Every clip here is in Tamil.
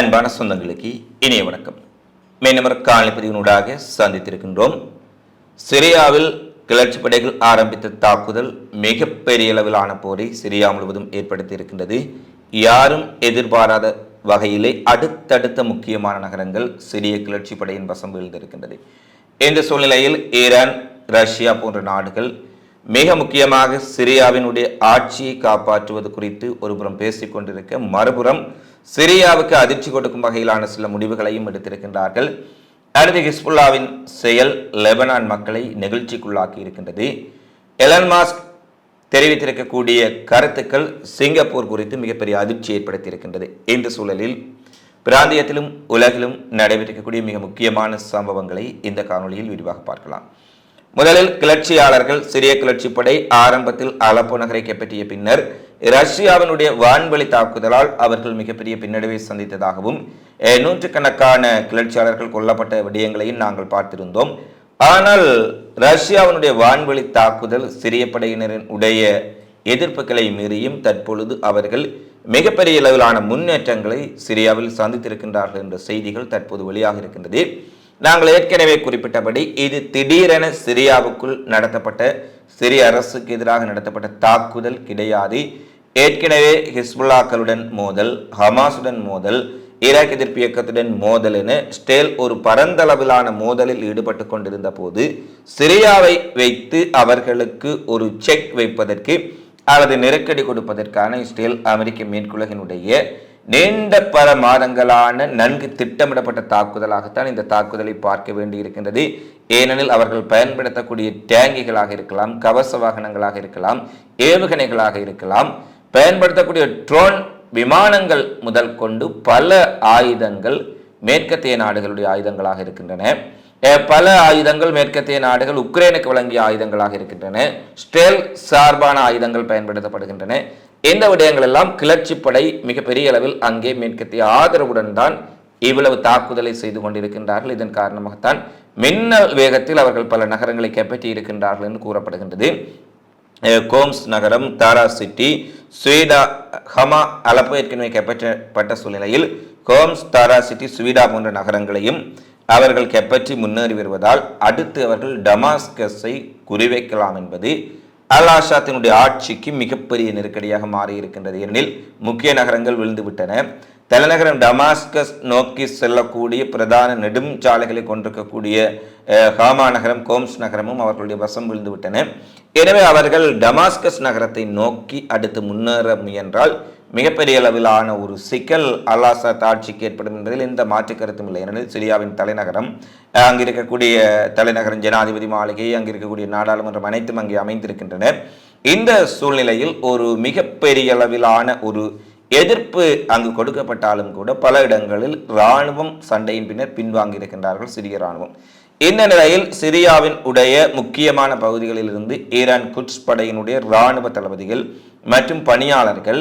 அன்பான சொந்தங்களுக்கு இணைய வணக்கம். மீனவர் காணிப்பதிவினூடாக சந்தித்திருக்கின்றோம். சிரியாவில் கிளர்ச்சி படைகள் ஆரம்பித்த தாக்குதல் மிகப்பெரிய அளவிலான போரை சிரியா முழுவதும் ஏற்படுத்தி இருக்கின்றது யாரும் எதிர்பாராத வகையிலே அடுத்தடுத்த முக்கியமான நகரங்கள் சிறிய கிளர்ச்சி படையின் வசம் வீழ்ந்திருக்கின்றது. இந்த சூழ்நிலையில் ஈரான் ரஷ்யா போன்ற நாடுகள் மிக முக்கியமாக சிரியாவினுடைய ஆட்சியை காப்பாற்றுவது குறித்து ஒருபுறம் பேசிக் கொண்டிருக்க மறுபுறம் சிரியாவுக்கு அதிர்ச்சி கொடுக்கும் வகையிலான சில முடிவுகளையும் எடுத்திருக்கின்றார்கள். அடுத்து ஹிஸ்புல்லாவின் செயல் லெபனான் மக்களை நெகிழ்ச்சிக்குள்ளாக்கி இருக்கின்றது. எலன் மாஸ்க் தெரிவித்திருக்கக்கூடிய கருத்துக்கள் சிங்கப்பூர் குறித்து மிகப்பெரிய அதிர்ச்சி ஏற்படுத்தியிருக்கின்றது. இந்த சூழலில் பிராந்தியத்திலும் உலகிலும் நடைபெற்றிருக்கக்கூடிய மிக முக்கியமான சம்பவங்களை இந்த காணொளியில் விரிவாக பார்க்கலாம். முதலில் கிளர்ச்சியாளர்கள் சிறிய கிளர்ச்சி படை ஆரம்பத்தில் அலப்போ நகரை கைப்பற்றிய பின்னர் ரஷ்யாவினுடைய வான்வழி தாக்குதலால் அவர்கள் மிகப்பெரிய பின்னடைவை சந்தித்ததாகவும் நூற்றுக்கணக்கான கிளர்ச்சியாளர்கள் கொல்லப்பட்ட விடயங்களையும் நாங்கள் பார்த்திருந்தோம். ஆனால் ரஷ்யாவினுடைய வான்வழி தாக்குதல் சிறிய படையினரின் உடைய எதிர்ப்புகளை மீறியும் தற்பொழுது அவர்கள் மிகப்பெரிய அளவிலான முன்னேற்றங்களை சிரியாவில் சந்தித்திருக்கின்றார்கள் என்ற செய்திகள் தற்போது வெளியாக இருக்கின்றது. நாங்கள் ஏற்கனவே குறிப்பிட்டபடி இது திடீரென சிரியாவுக்குள் நடத்தப்பட்ட சிரிய அரசுக்கு எதிராக நடத்தப்பட்ட தாக்குதல் கிடையாது. ஏற்கனவே ஹிஸ்புல்லாக்களுடன் மோதல் ஹமாஸுடன் மோதல் ஈராக் எதிர்ப்பு இயக்கத்துடன் மோதல் என ஸ்டேல் ஒரு பரந்தளவிலான மோதலில் ஈடுபட்டு கொண்டிருந்த போது சிரியாவை வைத்து அவர்களுக்கு ஒரு செக் வைப்பதற்கு அல்லது நெருக்கடி கொடுப்பதற்கான இஸ்ரேல் அமெரிக்க மேற்குலகினுடைய நீண்ட பல மாதங்களான நன்கு திட்டமிடப்பட்ட தாக்குதலாகத்தான் இந்த தாக்குதலை பார்க்க வேண்டியிருக்கின்றது. ஏனெனில் அவர்கள் பயன்படுத்தக்கூடிய டேங்கிகளாக இருக்கலாம் கவச வாகனங்களாக இருக்கலாம் ஏவுகணைகளாக இருக்கலாம் பயன்படுத்தக்கூடிய ட்ரோன் விமானங்கள் முதல் கொண்டு பல ஆயுதங்கள் மேற்கத்திய நாடுகளுடைய ஆயுதங்களாக இருக்கின்றன. பல ஆயுதங்கள் மேற்கத்திய நாடுகள் உக்ரைனுக்கு வழங்கிய ஆயுதங்களாக இருக்கின்றன. ஸ்டேல் சார்பான ஆயுதங்கள் பயன்படுத்தப்படுகின்றன. இந்த விடயங்கள் எல்லாம் கிளர்ச்சிப்படை மிகப்பெரிய அளவில் அங்கே மேற்கத்திய ஆதரவுடன் தான் இவ்வளவு தாக்குதலை செய்து கொண்டிருக்கின்றார்கள். இதன் காரணமாகத்தான் மின்னல் வேகத்தில் அவர்கள் பல நகரங்களை கைப்பற்றி இருக்கின்றார்கள் என்று கூறப்படுகின்றது. கோம்ஸ் நகரம் தாரா சிட்டி ஸ்வீடா ஹமா அலப்பு ஏற்கனவே கைப்பற்றப்பட்ட சூழ்நிலையில் கோம்ஸ் தாரா சிட்டி ஸ்வீடா போன்ற நகரங்களையும் அவர்கள் கைப்பற்றி முன்னேறி வருவதால் அடுத்து அவர்கள் டமாஸ்கஸை குறிவைக்கலாம் என்பது அல் ஆஷாத்தினுடைய ஆட்சிக்கு மிகப்பெரிய நெருக்கடியாக மாறியிருக்கின்றது. ஏனெனில் முக்கிய நகரங்கள் விழுந்துவிட்டன. தலைநகரம் டமாஸ்கஸ் நோக்கி செல்லக்கூடிய பிரதான நெடும் சாலைகளை கொண்டிருக்கக்கூடிய ஹாமா நகரம் கோம்ஸ் நகரமும் அவர்களுடைய வசம் விழுந்துவிட்டன. எனவே அவர்கள் டமாஸ்கஸ் நகரத்தை நோக்கி அடுத்து முன்னேற முயன்றால் மிகப்பெரிய அளவிலான ஒரு சிக்கல் அல்லாசாத் ஆட்சிக்கு ஏற்படும் என்பதில் எந்த மாற்று கருத்தும் இல்லை. ஏனெனில் சிரியாவின் தலைநகரம் அங்கு இருக்கக்கூடிய தலைநகரம் ஜனாதிபதி மாளிகை அங்கு இருக்கக்கூடிய நாடாளுமன்றம் அனைத்தும் அங்கே அமைந்திருக்கின்றன. இந்த சூழ்நிலையில் ஒரு மிகப்பெரிய அளவிலான ஒரு எதிர்ப்பு அங்கு கொடுக்கப்பட்டாலும் கூட பல இடங்களில் இராணுவம் சண்டையின் பின்னர் பின்வாங்கி இருக்கின்றார்கள் சிறிய இராணுவம். இந்த நிலையில் சிரியாவின் உடைய முக்கியமான பகுதிகளில் இருந்து ஈரான் குட்ஸ் படையினுடைய இராணுவ தளபதிகள் மற்றும் பணியாளர்கள்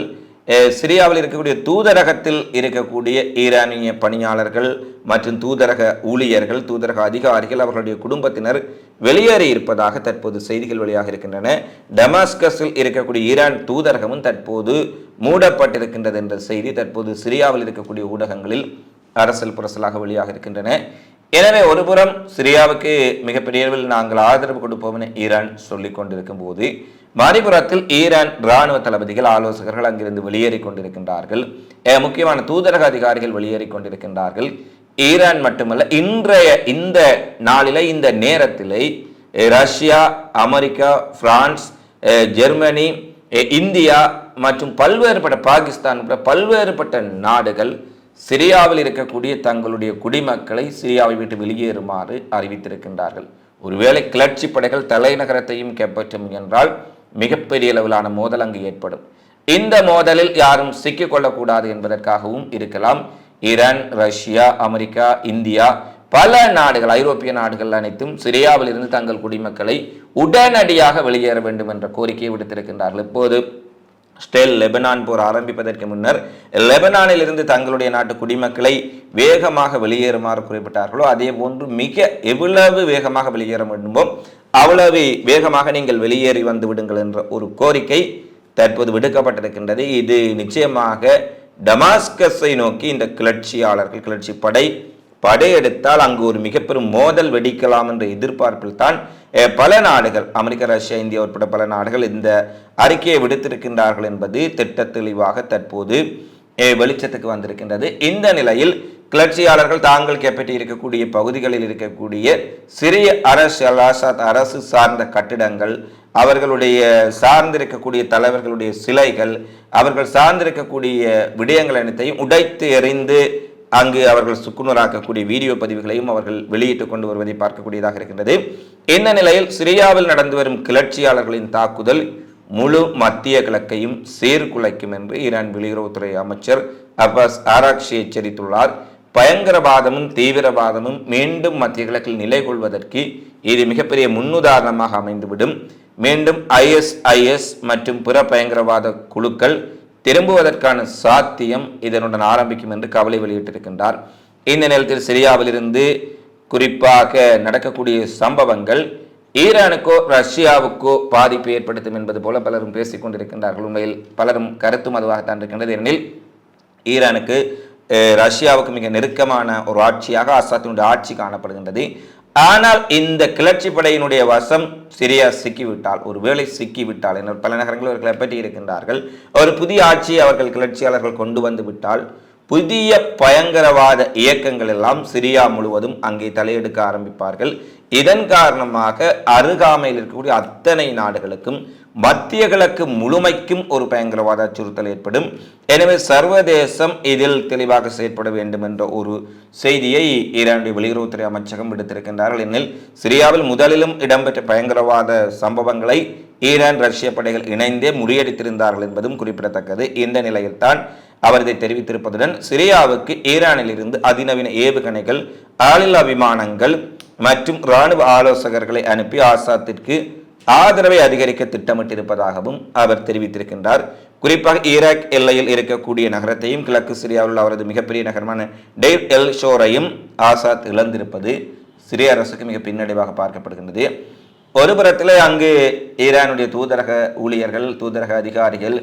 சிரியாவில் இருக்கக்கூடிய தூதரகத்தில் இருக்கக்கூடிய ஈரானிய பணியாளர்கள் மற்றும் தூதரக ஊழியர்கள் தூதரக அதிகாரிகள் அவர்களுடைய குடும்பத்தினர் வெளியேறி இருப்பதாக தற்போது செய்திகள் வெளியாக இருக்கின்றன. டமாஸ்கஸில் இருக்கக்கூடிய ஈரான் தூதரகமும் தற்போது மூடப்பட்டிருக்கின்றது என்ற செய்தி தற்போது சிரியாவில் இருக்கக்கூடிய ஊடகங்களில் அரசியல் புரசலாக வெளியாக இருக்கின்றன. எனவே ஒருபுறம் சிரியாவுக்கு மிகப்பெரிய அளவில் நாங்கள் ஆதரவு கொடுப்போம் என ஈரான் சொல்லிக் கொண்டிருக்கும் போது மறுபுறத்தில் ஈரான் இராணுவ தளபதிகள் ஆலோசகர்கள் அங்கிருந்து வெளியேறி கொண்டிருக்கின்றார்கள். முக்கியமான தூதரக அதிகாரிகள் வெளியேறி கொண்டிருக்கின்றார்கள். ஈரான் மட்டுமல்ல இன்றைய இந்த நாளில இந்த நேரத்திலே Russia America France Germany India மற்றும் பல்வேறுபட்ட பாகிஸ்தான் பல்வேறுபட்ட நாடுகள் சிரியாவில் இருக்கக்கூடிய தங்களுடைய குடிமக்களை சிரியாவை விட்டு வெளியேறுமாறு அறிவித்திருக்கின்றார்கள். ஒருவேளை கிளர்ச்சி படைகள் தலைநகரத்தையும் கைப்பற்றும் என்றால் மிகப்பெரிய அளவிலான மோதல் அங்கு ஏற்படும். இந்த மோதலில் யாரும் சிக்கிக் கொள்ளக்கூடாது என்பதற்காகவும் இருக்கலாம். ஈரான் ரஷ்யா அமெரிக்கா இந்தியா பல நாடுகள் ஐரோப்பிய நாடுகள் அனைத்தும் சிரியாவில் இருந்து தங்கள் குடிமக்களை உடனடியாக வெளியேற வேண்டும் என்ற கோரிக்கையை விடுத்திருக்கின்றார்கள். இப்போது ஸ்டெல் லெபனான் போர் ஆரம்பிப்பதற்கு முன்னர் லெபனானில் இருந்து தங்களுடைய நாட்டு குடிமக்களை வேகமாக வெளியேறுமாறு குறிப்பிட்டார்களோ அதே போன்று மிக எவ்வளவு வேகமாக வெளியேற வேண்டுமோ அவ்வளவு வேகமாக நீங்கள் வெளியேறி வந்து விடுங்கள் என்ற ஒரு கோரிக்கை தற்போது விடுக்கப்பட்டிருக்கின்றது. இது நிச்சயமாக டமாஸ்கஸை நோக்கி இந்த கிளர்ச்சியாளர்கள் கிளர்ச்சி படை படையெடுத்தால் அங்கு ஒரு மிகப்பெரும் மோதல் வெடிக்கலாம் என்ற எதிர்பார்ப்பில் தான் பல நாடுகள் அமெரிக்கா ரஷ்யா இந்தியா உட்பட பல நாடுகள் இந்த அறிக்கையை விடுத்திருக்கின்றார்கள் என்பது திட்ட தெளிவாக தற்போது வெளிச்சத்துக்கு வந்திருக்கின்றது. இந்த நிலையில் கிளர்ச்சியாளர்கள் தாங்கள் கைப்பற்றி இருக்கக்கூடிய பகுதிகளில் இருக்கக்கூடிய சிறிய அரசு அலாசாத் அரசு சார்ந்த கட்டிடங்கள் அவர்களுடைய சார்ந்திருக்கக்கூடிய தலைவர்களுடைய சிலைகள் அவர்கள் சார்ந்திருக்கக்கூடிய விடயங்கள் அனைத்தையும் உடைத்து எறிந்து அங்கு அவர்கள் சுக்குநூறாக்கக்கூடிய வீடியோ பதிவுகளையும் அவர்கள் வெளியிட்டுக் கொண்டு வருவதை பார்க்கக்கூடியதாக இருக்கின்றது. இந்த நிலையில் சிரியாவில் நடந்து வரும் கிளர்ச்சியாளர்களின் தாக்குதல் முழு மத்திய கிழக்கையும் சீர்குலைக்கும் என்று ஈரான் வெளியுறவுத்துறை அமைச்சர் அப்பாஸ் ஆராக்ஷி எச்சரித்துள்ளார். பயங்கரவாதமும் தீவிரவாதமும் மீண்டும் மத்திய கிழக்கில் நிலை கொள்வதற்கு இது மிகப்பெரிய முன்னுதாரணமாக அமைந்துவிடும். மீண்டும் ஐஎஸ்ஐஎஸ் மற்றும் பிற பயங்கரவாத குழுக்கள் திரும்புவதற்கான சாத்தியம் இதனுடன் ஆரம்பிக்கும் என்று கவலை வெளியிட்டிருக்கின்றார். இந்த நேரத்தில் சிரியாவிலிருந்து குறிப்பாக நடக்கக்கூடிய சம்பவங்கள் ஈரானுக்கோ ரஷ்யாவுக்கோ பாதிப்பு ஏற்படுத்தும் என்பது போல பலரும் பேசிக் கொண்டிருக்கின்றார்கள். உண்மையில் பலரும் கருத்தும் அதுவாகத்தான் இருக்கின்றது. ஏனெனில் ஈரானுக்கு ரஷ்யாவுக்கு மிக நெருக்கமான ஒரு ஆட்சியாக அசாத்தினுடைய ஆட்சி காணப்படுகின்றது. ஆனால் இந்த கிளர்ச்சி படையினுடைய வசம் சிரியா சிக்கிவிட்டால் ஒருவேளை சிக்கிவிட்டால் என பல நகரங்களில் அவர்கள் பற்றி இருக்கின்றார்கள் ஒரு புதிய ஆட்சியை அவர்கள் கிளர்ச்சியாளர்கள் கொண்டு வந்து விட்டால் புதிய பயங்கரவாத இயக்கங்கள் எல்லாம் சிரியா முழுவதும் அங்கே தலையெடுக்க ஆரம்பிப்பார்கள். இதன் காரணமாக அருகாமையில் இருக்கக்கூடிய அத்தனை நாடுகளுக்கும் மத்திய கிழக்கு முழுமைக்கும் ஒரு பயங்கரவாத அச்சுறுத்தல் ஏற்படும். எனவே சர்வதேசம் இதில் தெளிவாக செயற்பட வேண்டும் என்ற ஒரு செய்தியை ஈரானுடைய வெளியுறவுத்துறை அமைச்சகம் விடுத்திருக்கின்றார்கள். எனில் சிரியாவில் முதலிலும் இடம்பெற்ற பயங்கரவாத சம்பவங்களை ஈரான் ரஷ்ய படைகள் இணைந்தே முறியடித்திருந்தார்கள் என்பதும் குறிப்பிடத்தக்கது. இந்த நிலையில்தான் அவர் இதை தெரிவித்திருப்பதுடன் சிரியாவுக்கு ஈரானில் இருந்து அதிநவீன ஏவுகணைகள் ஆளில்லா விமானங்கள் மற்றும் இராணுவ ஆலோசகர்களை அனுப்பி ஆசாத்திற்கு ஆதரவை அதிகரிக்க திட்டமிட்டிருப்பதாகவும் அவர் தெரிவித்திருக்கின்றார். குறிப்பாக ஈராக் எல்லையில் இருக்கக்கூடிய நகரத்தையும் கிழக்கு சிரியாவில் உள்ள அவரது மிகப்பெரிய நகரமான டெய்ர் எல் ஷோரையும் ஆசாத் இழந்திருப்பது சிரிய அரசுக்கு மிக பின்னடைவாக பார்க்கப்படுகின்றது. ஒரு புறத்தில் அங்கு ஈரானுடைய தூதரக ஊழியர்கள் தூதரக அதிகாரிகள்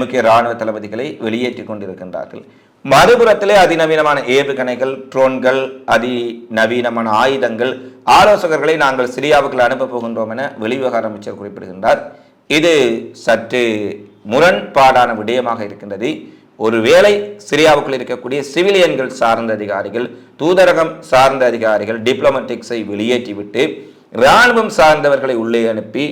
முக்கிய இராணுவ தளபதிகளை வெளியேற்றிக் கொண்டிருக்கின்றார்கள். மறுபுறத்திலே அதிநவீனமான ஏவுகணைகள் ட்ரோன்கள் அதிநவீனமான ஆயுதங்கள் ஆலோசகர்களை நாங்கள் சிரியாவுக்கு அனுப்பப் போகின்றோம் என வெளிவிவகார அமைச்சர் குறிப்பிடுகின்றார். இது சற்று முரண்பாடான விடயமாக இருக்கின்றது. ஒருவேளை சிரியாவுக்குள் இருக்கக்கூடிய சிவிலியன்கள் சார்ந்த அதிகாரிகள் தூதரகம் சார்ந்த அதிகாரிகள் டிப்ளமேட்டிக்ஸை வெளியேற்றிவிட்டு இராணுவம் சார்ந்தவர்களை உள்ளே அனுப்பி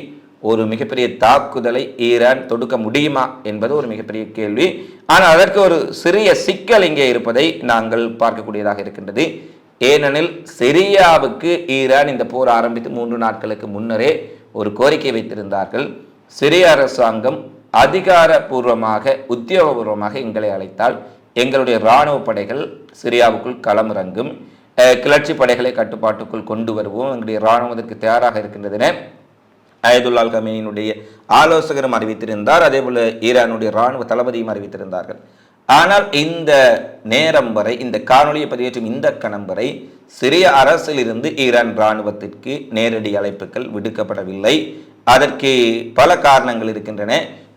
ஒரு மிகப்பெரிய தாக்குதலை ஈரான் தொடுக்க முடியுமா என்பது ஒரு மிகப்பெரிய கேள்வி. ஆனால் அதற்கு ஒரு சிறிய சிக்கல் இங்கே இருப்பதை நாங்கள் பார்க்கக்கூடியதாக இருக்கின்றது. ஏனெனில் சிரியாவுக்கு ஈரான் இந்த போர் ஆரம்பித்து மூன்று நாட்களுக்கு முன்னரே ஒரு கோரிக்கை வைத்திருந்தார்கள். சிரிய அரசாங்கம் அதிகாரபூர்வமாக உத்தியோகபூர்வமாக எங்களை அழைத்தால் எங்களுடைய இராணுவ படைகள் சிரியாவுக்குள் களமிறங்கும். கிளர்ச்சி படைகளை கட்டுப்பாட்டுக்குள் கொண்டு வருவோம். எங்களுடைய இராணுவத்திற்கு தயாராக இருக்கின்றதென அயதுல்லால் கமீனினுடைய ஆலோசகரும் அறிவித்திருந்தார். அதேபோல ஈரானுடைய இராணுவ தளபதியும் அறிவித்திருந்தார்கள். ஆனால் இந்த நேரம் வரை இந்த காணொளியை பதிவேற்றும் இந்த கணம் வரை சிறிய அரசிலிருந்து ஈரான் இராணுவத்திற்கு நேரடி அழைப்புகள் விடுக்கப்படவில்லை. அதற்கு பல காரணங்கள் இருக்கின்றன.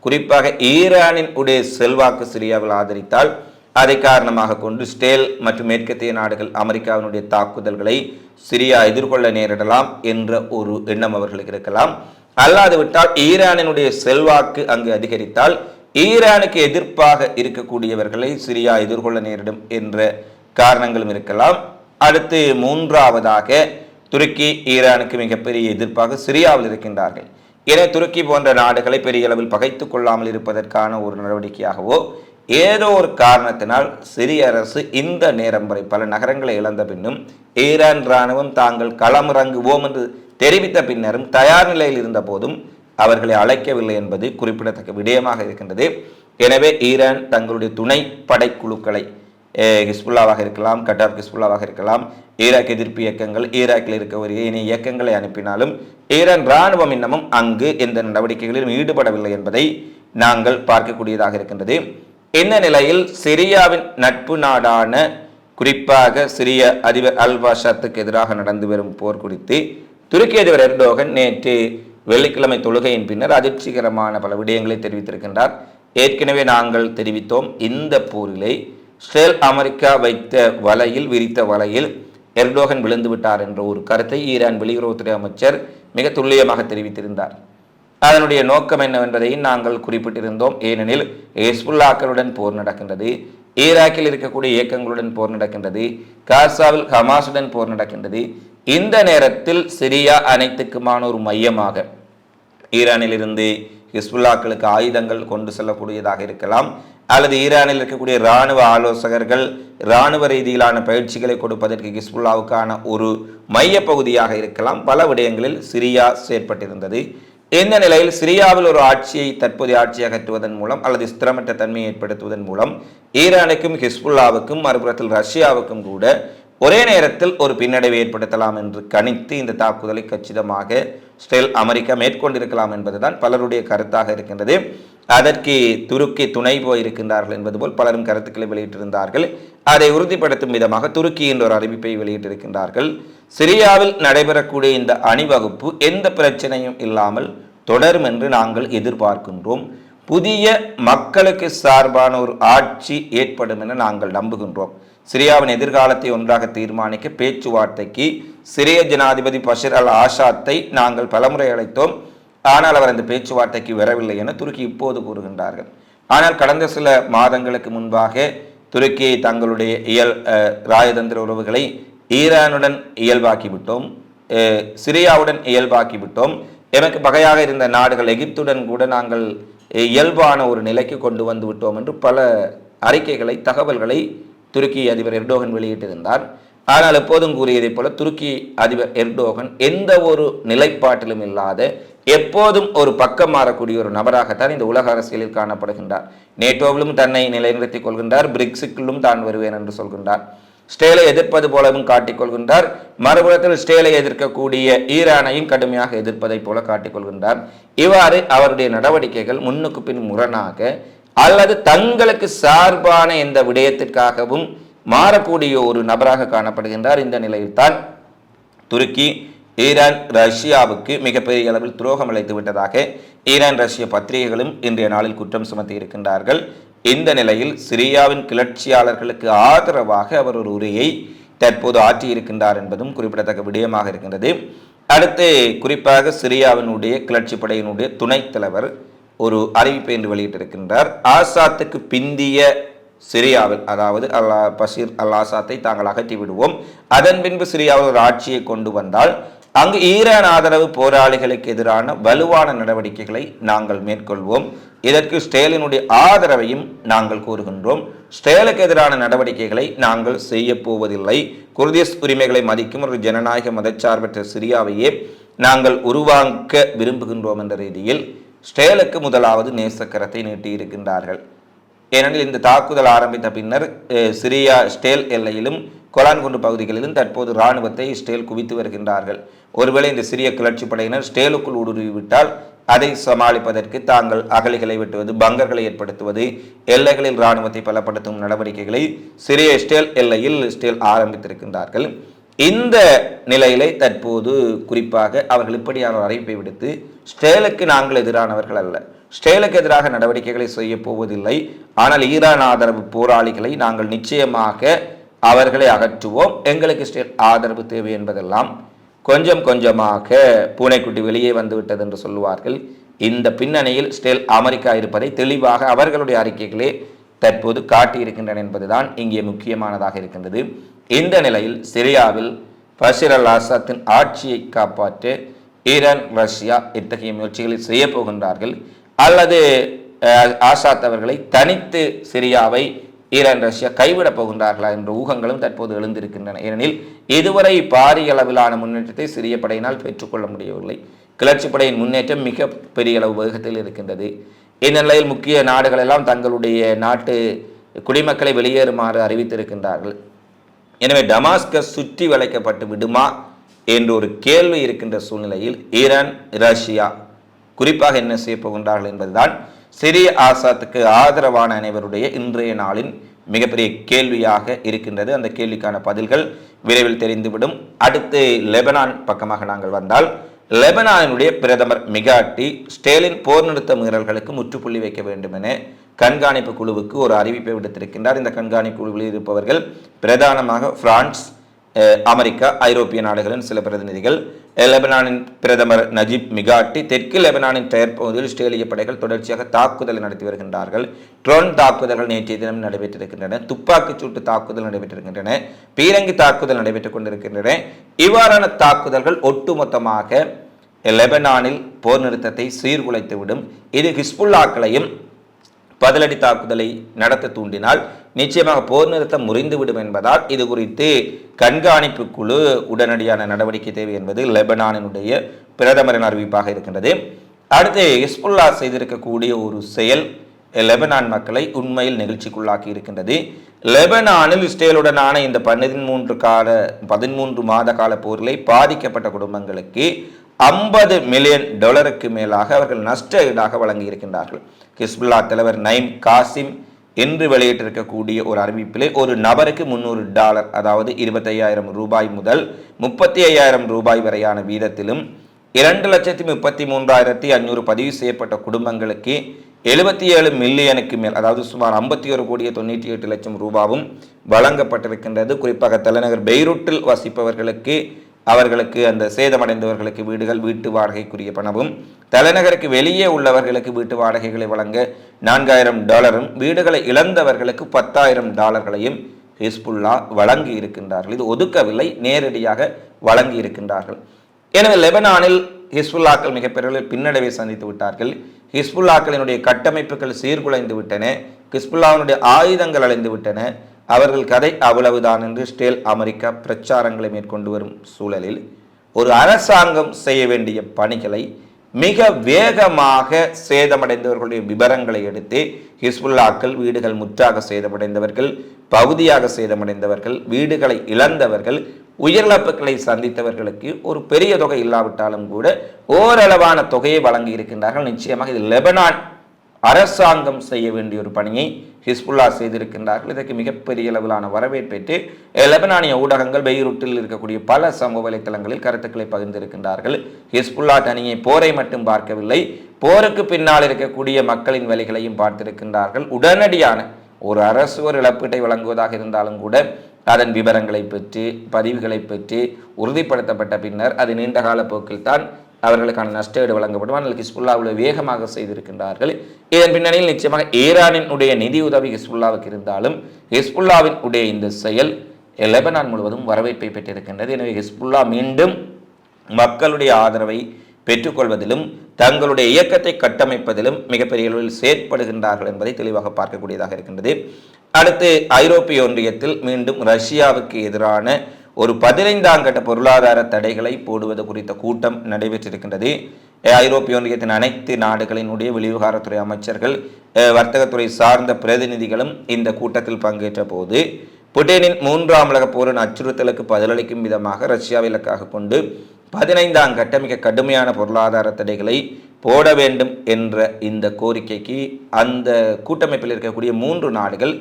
குறிப்பாக ஈரானின் உடைய செல்வாக்கு சிரியாவில் ஆதரித்தால் அதை காரணமாக கொண்டு ஸ்டேல் மற்றும் மேற்கத்திய நாடுகள் அமெரிக்காவினுடைய தாக்குதல்களை சிரியா எதிர்கொள்ள நேரிடலாம் என்ற ஒரு எண்ணம் அவர்களுக்கு இருக்கலாம். அல்லாது விட்டால் ஈரானினுடைய செல்வாக்கு அங்கு அதிகரித்தால் ஈரானுக்கு எதிர்ப்பாக இருக்கக்கூடியவர்களை சிரியா எதிர்கொள்ள நேரிடும் என்ற காரணங்களும் இருக்கலாம். அடுத்து மூன்றாவதாக துருக்கி ஈரானுக்கு மிகப்பெரிய எதிர்ப்பாக சிரியாவில் இருக்கின்றார்கள். என துருக்கி போன்ற நாடுகளை பெரிய அளவில் பகைத்துக் கொள்ளாமல் இருப்பதற்கான ஒரு நடவடிக்கையாகவோ ஏதோ ஒரு காரணத்தினால் சிரிய அரசு இந்த நேரம் வரை பல நகரங்களை இழந்த பின்னும் ஈரான் இராணுவம் தாங்கள் களமிறங்குவோம் என்று தெரிவித்த பின்னரும் தயார் நிலையில் இருந்த போதும் அவர்களை அழைக்கவில்லை என்பது குறிப்பிடத்தக்க விடயமாக இருக்கின்றது. எனவே ஈரான் தங்களுடைய துணை படைக்குழுக்களை ஹிஸ்புல்லாவாக இருக்கலாம் கட்டார் ஹிஸ்புல்லாவாக இருக்கலாம் ஈராக் எதிர்ப்பு இயக்கங்கள் ஈராக்கில் இருக்கக்கூடிய இணைய இயக்கங்களை அனுப்பினாலும் ஈரான் இராணுவம் இன்னமும் அங்கு எந்த நடவடிக்கைகளிலும் ஈடுபடவில்லை என்பதை நாங்கள் பார்க்கக்கூடியதாக இருக்கின்றது. இந்த நிலையில் சிரியாவின் நட்பு நாடான குறிப்பாக சிரிய அதிபர் அல் பாஷாத்துக்கு எதிராக நடந்து வரும் போர் குறித்து துருக்கி அதிபர் எர்டோகன் நேற்று வெள்ளிக்கிழமை தொழுகையின் பின்னர் அதிர்ச்சிகரமான பல விடயங்களை தெரிவித்திருக்கின்றார். ஏற்கனவே நாங்கள் தெரிவித்தோம் இந்த போரிலே ஸ்ரேல் அமெரிக்கா வைத்த வலையில் விரித்த வலையில் எர்டோகன் விழுந்து விட்டார் என்ற ஒரு கருத்தை ஈரான் வெளியுறவுத்துறை அமைச்சர் மிக துல்லியமாக தெரிவித்திருந்தார். அதனுடைய நோக்கம் என்னவென்பதை நாங்கள் குறிப்பிட்டிருந்தோம். ஏனெனில் ஹெஸ்புல்லாக்களுடன் போர் நடக்கின்றது. ஈராக்கில் இருக்கக்கூடிய இயக்கங்களுடன் போர் நடக்கின்றது. காசாவில் ஹமாஸுடன் போர் நடக்கின்றது. இந்த நேரத்தில் சிரியா அனைத்துக்குமான ஒரு மையமாக ஈரானில் இருந்து ஹிஸ்புல்லாக்களுக்கு ஆயுதங்கள் கொண்டு செல்லக்கூடியதாக இருக்கலாம். அல்லது ஈரானில் இருக்கக்கூடிய இராணுவ ஆலோசகர்கள் இராணுவ ரீதியிலான பயிற்சிகளை கொடுப்பதற்கு ஹிஸ்புல்லாவுக்கான ஒரு மைய பகுதியாக இருக்கலாம். பல விடயங்களில் சிரியா செயற்பட்டிருந்தது. இந்த நிலையில் சிரியாவில் ஒரு ஆட்சியை தற்போதைய ஆட்சி அகற்றுவதன் மூலம் அல்லது ஸ்திரமற்ற தன்மையை ஏற்படுத்துவதன் மூலம் ஈரானுக்கும் ஹிஸ்புல்லாவுக்கும் மறுபுறத்தில் ரஷ்யாவுக்கும் கூட ஒரே நேரத்தில் ஒரு பின்னடைவை ஏற்படுத்தலாம் என்று கணித்து இந்த தாக்குதலை கச்சிதமாக ஸ்டெல் அமெரிக்கா மேற்கொண்டிருக்கலாம் என்பதுதான் பலருடைய கருத்தாக இருக்கின்றது. அதற்கு துருக்கி துணை போயிருக்கின்றார்கள் என்பது போல் பலரும் கருத்துக்களை வெளியிட்டிருந்தார்கள். அதை உறுதிப்படுத்தும் விதமாக துருக்கி என்ற ஒரு அறிவிப்பை வெளியிட்டிருக்கின்றார்கள். சிரியாவில் நடைபெறக்கூடிய இந்த அணிவகுப்பு எந்த பிரச்சனையும் இல்லாமல் தொடரும் என்று நாங்கள் எதிர்பார்க்கின்றோம். புதிய மக்களுக்கு சார்பான ஒரு ஆட்சி ஏற்படும் என நாங்கள் நம்புகின்றோம். சிரியாவின் எதிர்காலத்தை ஒன்றாக தீர்மானிக்க பேச்சுவார்த்தைக்கு சிரிய ஜனாதிபதி பஷீர் அல் ஆஷாத்தை நாங்கள் பலமுறை அழைத்தோம். ஆனால் அவர் அந்த பேச்சுவார்த்தைக்கு வரவில்லை என துருக்கி இப்போது கூறுகின்றார்கள். ஆனால் கடந்த சில மாதங்களுக்கு முன்பாக துருக்கி தங்களுடைய இயல் ராஜதந்திர உறவுகளை ஈரானுடன் இயல்பாக்கிவிட்டோம். சிரியாவுடன் இயல்பாக்கிவிட்டோம். விட்டோம் எமக்கு பகையாக இருந்த நாடுகள் எகிப்துடன் கூட நாங்கள் இயல்பான ஒரு நிலைக்கு கொண்டு வந்து விட்டோம் என்று பல அறிக்கைகளை தகவல்களை துருக்கி அதிபர் எர்டோகன் வெளியிட்டிருந்தார். ஆனால் எப்போதும் கூறியதைப் போல துருக்கி அதிபர் எர்டோகன் எந்த ஒரு நிலைப்பாட்டிலும் இல்லாத எப்போதும் ஒரு பக்கம் மாறக்கூடிய ஒரு நபராகத்தான் இந்த உலக அரசியலில் காணப்படுகின்றார். நேட்டோவிலும் தன்னை நிலைநிறுத்திக் கொள்கின்றார் பிரிக்ஸுக்குள்ளும் தான் வருவேன் என்று சொல்கின்றார். ஸ்டேலை எதிர்ப்பது போலவும் காட்டிக்கொள்கின்றார் மறுபுறத்தில் ஸ்டேலை எதிர்க்கக்கூடிய ஈரானையும் கடுமையாக எதிர்ப்பதைப் போல காட்டிக்கொள்கின்றார் இவ்வாறு அவருடைய நடவடிக்கைகள் முன்னுக்கு பின் முரணாக அல்லது தங்களுக்கு சார்பான இந்த விடயத்திற்காகவும் மாறக்கூடிய ஒரு நபராக காணப்படுகின்றார். இந்த நிலையில்தான் துருக்கி ஈரான் ரஷ்யாவுக்கு மிகப்பெரிய அளவில் துரோகம் அளித்து விட்டதாக ஈரான் ரஷ்ய பத்திரிகைகளும் இன்றைய நாளில் குற்றம் சுமத்தி இருக்கின்றார்கள் இந்த நிலையில் சிரியாவின் கிளர்ச்சியாளர்களுக்கு ஆதரவாக அவர் ஒரு உரையை தற்போது ஆற்றியிருக்கின்றார் என்பதும் குறிப்பிடத்தக்க விடயமாக இருக்கின்றது. அடுத்து குறிப்பாக சிரியாவினுடைய கிளர்ச்சி படையினுடைய துணைத் தலைவர் ஒரு அறிவிப்பை என்று வெளியிட்டிருக்கின்றார். ஆசாத்துக்கு பிந்திய சிரியாவில் அதாவது அல்லா பஷீர் அல் ஆசாத்தை தாங்கள் அகற்றி விடுவோம் அதன் பின்பு சிரியாவில் ஒரு ஆட்சியை கொண்டு வந்தால் அங்கு ஈரான் ஆதரவு போராளிகளுக்கு எதிரான வலுவான நடவடிக்கைகளை நாங்கள் மேற்கொள்வோம். இதற்கு ஸ்டேலினுடைய ஆதரவையும் நாங்கள் கூறுகின்றோம். ஸ்டேலுக்கு எதிரான நடவடிக்கைகளை நாங்கள் செய்ய போவதில்லை. குர்திஸ் உரிமைகளை மதிக்கும் ஒரு ஜனநாயக மதச்சார்பற்ற சிரியாவையே நாங்கள் உருவாக்க விரும்புகின்றோம் என்ற ரீதியில் ஸ்டேலுக்கு முதலாவது நேசக்கரத்தை நீட்டியிருக்கின்றார்கள். ஏனெனில் இந்த தாக்குதல் ஆரம்பித்த பின்னர் சிரியா ஸ்டேல் எல்லையிலும் கொலான்குண்டு பகுதிகளிலும் தற்போது இராணுவத்தை ஸ்டேல் குவித்து வருகின்றார்கள். ஒருவேளை இந்த சிறிய கிளர்ச்சி படையினர் ஸ்டேலுக்குள் ஊடுருவிவிட்டால் அதை சமாளிப்பதற்கு தாங்கள் அகலிகளை வெட்டுவது பங்கர்களை ஏற்படுத்துவது எல்லைகளில் இராணுவத்தை பலப்படுத்தும் நடவடிக்கைகளை சிறிய ஸ்டேல் எல்லையில் ஸ்டேல் ஆரம்பித்திருக்கின்றார்கள். இந்த நிலையிலே தற்போது குறிப்பாக அவர்கள் இப்படியான அறிவிப்பை விடுத்து ஸ்டேலுக்கு நாங்கள் எதிரானவர்கள் அல்ல. ஸ்டேலுக்கு எதிராக நடவடிக்கைகளை செய்ய போவதில்லை. ஆனால் ஈரான் ஆதரவு போராளிகளை நாங்கள் நிச்சயமாக அவர்களை அகற்றுவோம். எங்களுக்கு ஸ்டேல் ஆதரவு தேவை என்பதெல்லாம் கொஞ்சம் கொஞ்சமாக பூனைக்குட்டி வெளியே வந்துவிட்டது என்று சொல்லுவார்கள். இந்த பின்னணியில் ஸ்டேல் அமெரிக்கா இருப்பதை தெளிவாக அவர்களுடைய அறிக்கைகளே தற்போது காட்டியிருக்கின்றன என்பதுதான் இங்கே முக்கியமானதாக இருக்கின்றது. இந்த நிலையில் சிரியாவில் பஷீர் அல் ஆசாத்தின் ஆட்சியை காப்பாற்ற ஈரான் ரஷ்யா இத்தகைய முயற்சிகளை செய்ய போகின்றார்கள். அல்லது ஆசாத் அவர்களை தனித்து சிரியாவை ஈரான் ரஷ்யா கைவிடப் போகின்றார்களா என்ற ஊகங்களும் தற்போது எழுந்திருக்கின்றன. ஏனெனில் இதுவரை பாரிய அளவிலான முன்னேற்றத்தை சிறிய படையினால் பெற்றுக்கொள்ள முடியவில்லை. கிளர்ச்சி படையின் முன்னேற்றம் மிக பெரிய அளவு வேகத்தில் இருக்கின்றது. இந்நிலையில் முக்கிய நாடுகள் எல்லாம் தங்களுடைய நாட்டு குடிமக்களை வெளியேறுமாறு அறிவித்திருக்கின்றார்கள். எனவே டமாஸ்கஸ் சுற்றி வளைக்கப்பட்டு விடுமா? என்ற ஒரு கேள்வி இருக்கின்ற சூழ்நிலையில் ஈரான் ரஷ்யா குறிப்பாக என்ன செய்ய போகின்றார்கள் என்பதுதான் சிரிய ஆசாத்துக்கு ஆதரவான அனைவருடைய இன்றைய நாளின் மிகப்பெரிய கேள்வியாக இருக்கின்றது. அந்த கேள்விக்கான பதில்கள் விரைவில் தெரிந்துவிடும். அடுத்து லெபனான் பக்கமாக நாங்கள் வந்தால் லெபனானினுடைய பிரதமர் மிகாட்டி ஸ்டேலின் போர் நிறுத்த மீறல்களுக்கு முற்றுப்புள்ளி வைக்க வேண்டும் என கண்காணிப்பு குழுவுக்கு ஒரு அறிவிப்பை விடுத்திருக்கின்றார். இந்த கண்காணிப்பு குழுவில் இருப்பவர்கள் பிரதானமாக பிரான்ஸ் அமெரிக்கா ஐரோப்பிய நாடுகளின் சில பிரதிநிதிகள் லெபனானின் பிரதமர் நஜீப் மிகாட்டி தெற்கு லெபனானின் டயர் இஸ்ரேலிய படைகள் தொடர்ச்சியாக தாக்குதல் நடத்தி வருகின்றார்கள். ட்ரோன் தாக்குதல்கள் நேற்றைய தினம் நடைபெற்றிருக்கின்றன. துப்பாக்கிச் சூட்டு தாக்குதல் நடைபெற்றிருக்கின்றன. பீரங்கி தாக்குதல் நடைபெற்றுக் கொண்டிருக்கின்றன. இவ்வாறான தாக்குதல்கள் ஒட்டுமொத்தமாக லெபனானில் போர் நிறுத்தத்தை சீர்குலைத்துவிடும். இது ஹிஸ்புல்லாக்களையும் பதிலடி தாக்குதலை நடத்த தூண்டினால் நிச்சயமாக போர் நிறுத்தம் முறிந்துவிடும் என்பதால் இது குறித்து கண்காணிப்பு குழு உடனடியான நடவடிக்கை தேவை என்பது லெபனானினுடைய பிரதமரின் அறிவிப்பாக இருக்கின்றது. அடுத்து ஹிஸ்புல்லா செய்திருக்கக்கூடிய ஒரு செயல் லெபனான் மக்களை உண்மையில் நெகிழ்ச்சிக்குள்ளாக்கி இருக்கின்றது. லெபனானில் இஸ்ரேலுடனான இந்த பதிமூன்று கால பதிமூன்று மாத கால போரிலே பாதிக்கப்பட்ட குடும்பங்களுக்கு ஐம்பது மில்லியன் டாலருக்கு மேலாக அவர்கள் நஷ்ட ஈடாக வழங்கி இருக்கின்றார்கள் ஹிஸ்புல்லா தலைவர் நைம் காசிம் இன்று வெளியிட்டிருக்கக்கூடிய ஒரு அறிவிப்பிலே ஒரு நபருக்கு முந்நூறு டாலர் அதாவது இருபத்தையாயிரம் ரூபாய் முதல் முப்பத்தி ஐயாயிரம் ரூபாய் வரையான வீதத்திலும் இரண்டு லட்சத்தி முப்பத்தி மூன்றாயிரத்தி அஞ்சூறு பதிவு செய்யப்பட்ட குடும்பங்களுக்கு எழுபத்தி ஏழு மில்லியனுக்கு மேல் அதாவது சுமார் ஐம்பத்தி ஒரு கோடியே தொண்ணூற்றி எட்டு லட்சம் ரூபாவும் வழங்கப்பட்டிருக்கின்றது. குறிப்பாக தலைநகர் பெய்ரூட்டில் வசிப்பவர்களுக்கு அவர்களுக்கு அந்த சேதமடைந்தவர்களுக்கு வீடுகள் வீட்டு வாடகைக்குரிய பணமும் தலைநகருக்கு வெளியே உள்ளவர்களுக்கு வீட்டு வாடகைகளை வழங்க நான்காயிரம் டாலரும் வீடுகளை இழந்தவர்களுக்கு பத்தாயிரம் டாலர்களையும் ஹிஸ்புல்லா வழங்கி இருக்கின்றார்கள். இது ஒதுக்கவில்லை நேரடியாக வழங்கி இருக்கின்றார்கள். எனவே லெபனானில் ஹிஸ்புல்லாக்கள் மிகப்பெரிய பின்னடைவை சந்தித்து விட்டார்கள். ஹிஸ்புல்லாக்களினுடைய கட்டமைப்புகள் சீர்குலைந்து விட்டன. ஹிஸ்புல்லாவினுடைய ஆயுதங்கள் அழிந்து விட்டன. அவர்கள் கதை அவ்வளவுதான் என்று ஸ்டேல் அமெரிக்கா பிரச்சாரங்களை மேற்கொண்டு வரும் சூழலில் ஒரு அரசாங்கம் செய்ய வேண்டிய பணிகளை மிக வேகமாக சேதமடைந்தவர்களுடைய விவரங்களை எடுத்து ஹிஸ்புல்லாக்கள் வீடுகள் முற்றாக சேதமடைந்தவர்கள் பகுதியாக சேதமடைந்தவர்கள் வீடுகளை இழந்தவர்கள் உயிரிழப்புகளை சந்தித்தவர்களுக்கு ஒரு பெரிய தொகை இல்லாவிட்டாலும் கூட ஓரளவான தொகையை வழங்கி இருக்கின்றார்கள். நிச்சயமாக இது லெபனான் அரசாங்கம் செய்ய வேண்டிய ஒரு பணியை ஹிஸ்புல்லா செய்திருக்கின்றார்கள். இதற்கு மிகப்பெரிய அளவிலான வரவேற்பேற்று லெபனானிய ஊடகங்கள் பெய்ரூட்டில் இருக்கக்கூடிய பல சமூக வலைத்தளங்களில் கருத்துக்களை பகிர்ந்திருக்கின்றார்கள். ஹிஸ்புல்லா தனியை போரை மட்டும் பார்க்கவில்லை போருக்கு பின்னால் இருக்கக்கூடிய மக்களின் வழிகளையும் பார்த்திருக்கின்றார்கள். உடனடியான ஒரு அரசு ஒரு இழப்பீட்டை வழங்குவதாக இருந்தாலும் கூட அதன் விவரங்களை பெற்று பதிவுகளை பெற்று உறுதிப்படுத்தப்பட்ட பின்னர் அது நீண்டகால போக்கில் தான் அவர்களுக்கான நஷ்டஈடு வழங்கப்படும். ஆனால் ஹிஸ்புல்லாவில் வேகமாக செய்திருக்கின்றார்கள். இதன் பின்னணியில் நிச்சயமாக ஈரானின் உடைய நிதி உதவி ஹிஸ்புல்லாவுக்கு இருந்தாலும் ஹிஸ்புல்லாவின் உடைய இந்த செயல் லெபனான் முழுவதும் வரவேற்பை பெற்றிருக்கின்றது. எனவே ஹிஸ்புல்லா மீண்டும் மக்களுடைய ஆதரவை பெற்றுக்கொள்வதிலும் தங்களுடைய இயக்கத்தை கட்டமைப்பதிலும் மிகப்பெரிய அளவில் செயற்படுகின்றார்கள் என்பதை தெளிவாக பார்க்கக்கூடியதாக இருக்கின்றது. அடுத்து ஐரோப்பிய ஒன்றியத்தில் மீண்டும் ரஷ்யாவுக்கு எதிரான ஒரு பதினைந்தாம் கட்ட பொருளாதார தடைகளை போடுவது குறித்த கூட்டம் நடைபெற்றிருக்கின்றது. ஐரோப்பிய ஒன்றியத்தின் அனைத்து நாடுகளினுடைய வெளிவிவகாரத்துறை அமைச்சர்கள் வர்த்தகத்துறை சார்ந்த பிரதிநிதிகளும் இந்த கூட்டத்தில் பங்கேற்ற போது புட்டினின் மூன்றாம் உலக போரின் அச்சுறுத்தலுக்கு பதிலளிக்கும் விதமாக ரஷ்யா இலக்காக கொண்டு பதினைந்தாம் கட்ட மிக கடுமையான பொருளாதார தடைகளை போட வேண்டும் என்ற இந்த கோரிக்கைக்கு அந்த கூட்டமைப்பில் இருக்கக்கூடிய மூன்று நாடுகள்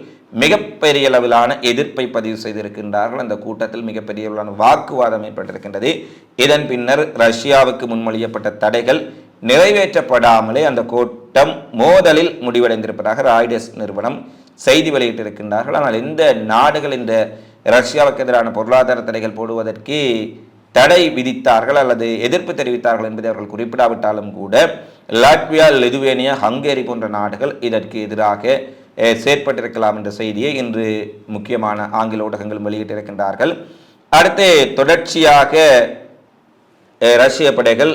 மிகப்பெரிய அளவிலான எதிர்ப்பை பதிவு செய்திருக்கின்றார்கள். அந்த கூட்டத்தில் மிகப்பெரிய அளவிலான வாக்குவாதம் ஏற்பட்டிருக்கின்றது. இதன் பின்னர் ரஷ்யாவுக்கு முன்மொழியப்பட்ட தடைகள் நிறைவேற்றப்படாமலே அந்த கூட்டம் மோதலில் முடிவடைந்திருப்பதாக ராய்டஸ் நிறுவனம் செய்தி வெளியிட்டிருக்கின்றார்கள். ஆனால் இந்த நாடுகள் இந்த ரஷ்யாவுக்கு எதிரான பொருளாதார தடைகள் போடுவதற்கு தடை விதித்தார்கள் அல்லது எதிர்ப்பு தெரிவித்தார்கள் என்பதை அவர்கள் குறிப்பிடாவிட்டாலும் கூட லாட்வியா லிதுவேனியா ஹங்கேரி போன்ற நாடுகள் இதற்கு எதிராக செயற்பட்டிருக்கலாம் என்ற செய்தியை இன்று முக்கியமான ஆங்கில ஊடகங்கள் வெளியிட்டிருக்கின்றார்கள். அடுத்து தொடர்ச்சியாக ரஷ்ய படைகள்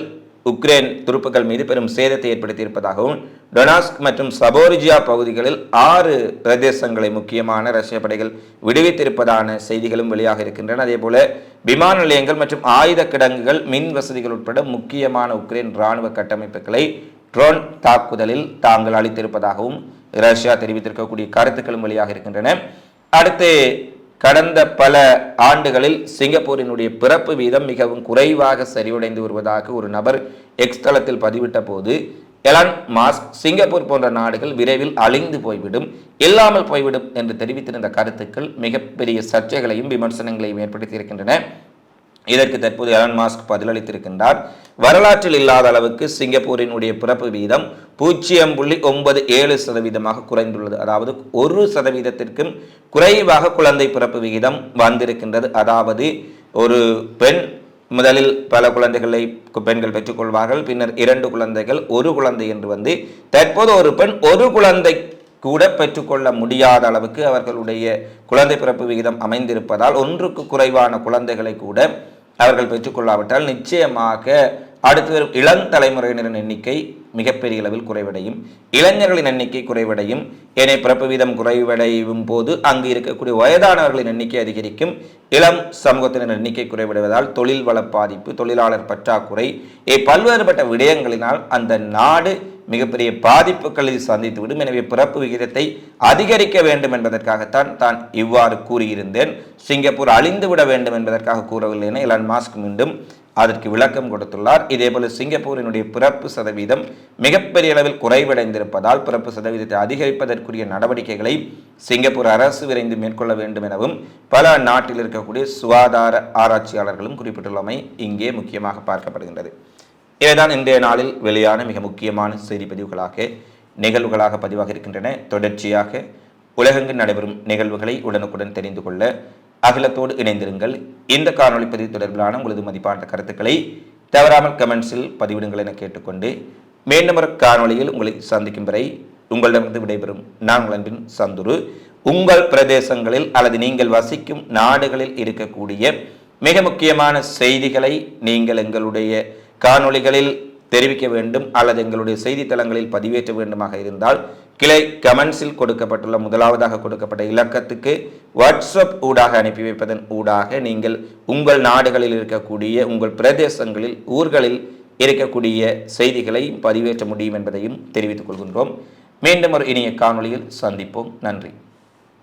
உக்ரைன் துருப்புக்கள் மீது பெரும் சேதத்தை ஏற்படுத்தியிருப்பதாகவும் டொனாஸ்க் மற்றும் சபோரிஜியா பகுதிகளில் ஆறு பிரதேசங்களை முக்கியமான ரஷ்ய படைகள் விடுவித்திருப்பதான செய்திகளும் வெளியாக இருக்கின்றன. அதே போல விமான நிலையங்கள் மற்றும் ஆயுத கிடங்குகள் மின் வசதிகள் உட்பட முக்கியமான உக்ரைன் இராணுவ கட்டமைப்புகளை ட்ரோன் தாக்குதலில் தாங்கள் அளித்திருப்பதாகவும் ரஷ்யா தெரிவித்திருக்கக்கூடிய கருத்துக்களும் வழியாக இருக்கின்றன. அடுத்து கடந்த பல ஆண்டுகளில் சிங்கப்பூரினுடைய பிறப்பு வீதம் மிகவும் குறைவாக சரிவடைந்து வருவதாக ஒரு நபர் எக்ஸ் தளத்தில் பதிவிட்ட போது எலான் மாஸ்க் சிங்கப்பூர் போன்ற நாடுகள் விரைவில் அழிந்து போய்விடும் இல்லாமல் போய்விடும் என்று தெரிவித்திருந்த கருத்துக்கள் மிகப்பெரிய சர்ச்சைகளையும் விமர்சனங்களையும் ஏற்படுத்தியிருக்கின்றன. இதற்கு தற்போது எலன் மாஸ்க் பதிலளித்திருக்கின்றார். வரலாற்றில் இல்லாத அளவுக்கு சிங்கப்பூரினுடைய பிறப்பு வீதம் பூஜ்ஜியம் புள்ளி ஒன்பது ஏழு சதவீதமாக குறைந்துள்ளது. அதாவது ஒரு சதவீதத்திற்கும் குறைவாக குழந்தை பிறப்பு விகிதம் வந்திருக்கின்றது. அதாவது ஒரு பெண் முதலில் பல குழந்தைகளை பெண்கள் பெற்றுக்கொள்வார்கள். பின்னர் இரண்டு குழந்தைகள் ஒரு குழந்தை என்று வந்து தற்போது ஒரு பெண் ஒரு குழந்தை கூட பெற்றுக்கொள்ள முடியாத அளவுக்கு அவர்களுடைய குழந்தை பிறப்பு விகிதம் அமைந்திருப்பதால் ஒன்றுக்கு குறைவான குழந்தைகளை கூட அவர்கள் பெற்றுக்கொள்ளாவிட்டால் நிச்சயமாக அடுத்து வரும் இளம் தலைமுறையினரின் எண்ணிக்கை மிகப்பெரிய அளவில் குறைவடையும். இளைஞர்களின் எண்ணிக்கை குறைவடையும். ஏனைய பிறப்பு வீதம் குறைவடையும் போது அங்கு இருக்கக்கூடிய வயதானவர்களின் எண்ணிக்கை அதிகரிக்கும். இளம் சமூகத்தினர் எண்ணிக்கை குறைவடைவதால் தொழில் வள பாதிப்பு தொழிலாளர் பற்றாக்குறை பல்வேறுபட்ட விடயங்களினால் அந்த நாடு மிகப்பெரிய பாதிப்புகளை சந்தித்துவிடும். எனவே பிறப்பு விகிதத்தை அதிகரிக்க வேண்டும் என்பதற்காகத்தான் தான் இவ்வாறு கூறியிருந்தேன். சிங்கப்பூர் அழிந்துவிட வேண்டும் என்பதற்காக கூறவில்லை என இலான் மாஸ்க் மீண்டும் அதற்கு விளக்கம் கொடுத்துள்ளார். இதேபோல சிங்கப்பூரினுடைய பிறப்பு சதவீதம் மிகப்பெரிய அளவில் குறைவடைந்திருப்பதால் பிறப்பு சதவீதத்தை அதிகரிப்பதற்குரிய நடவடிக்கைகளை சிங்கப்பூர் அரசு விரைந்து மேற்கொள்ள வேண்டும் எனவும் பல நாட்டில் இருக்கக்கூடிய சுகாதார ஆராய்ச்சியாளர்களும் குறிப்பிட்டுள்ளமை இங்கே முக்கியமாக பார்க்கப்படுகின்றது. இவைதான் இன்றைய நாளில் வெளியான மிக முக்கியமான செய்தி பதிவுகளாக நிகழ்வுகளாக பதிவாக இருக்கின்றன தொடர்ச்சியாக உலகெங்கு நடைபெறும் நிகழ்வுகளை உடனுக்குடன் தெரிந்து கொள்ள அகிலத்தோடு இணைந்திருங்கள். இந்த காணொளி பதிவு தொடர்பிலான உங்களது மதிப்பான கருத்துக்களை தவறாமல் கமெண்ட்ஸில் பதிவிடுங்கள் என கேட்டுக்கொண்டு மீண்டும் ஒரு காணொளியில் உங்களை சந்திக்கும் வரை உங்களிடமிருந்து விடைபெறும் நான் உங்கள் அன்பின் சந்துரு. உங்கள் பிரதேசங்களில் அல்லது நீங்கள் வசிக்கும் நாடுகளில் இருக்கக்கூடிய மிக முக்கியமான செய்திகளை நீங்கள் எங்களுடைய காணொளிகளில் தெரிவிக்க வேண்டும் அல்லது எங்களுடைய செய்தித்தளங்களில் பதிவேற்ற வேண்டுமாக இருந்தால் கிளை கமெண்ட்ஸில் கொடுக்கப்பட்டுள்ள முதலாவதாக கொடுக்கப்பட்ட இலக்கத்துக்கு வாட்ஸ்அப் ஊடாக அனுப்பி வைப்பதன் ஊடாக நீங்கள் உங்கள் நாடுகளில் இருக்கக்கூடிய உங்கள் பிரதேசங்களில் ஊர்களில் இருக்கக்கூடிய செய்திகளை பதிவேற்ற முடியும் என்பதையும் தெரிவித்துக் கொள்கின்றோம். மீண்டும் ஒரு இனிய காணொளியில் சந்திப்போம். நன்றி.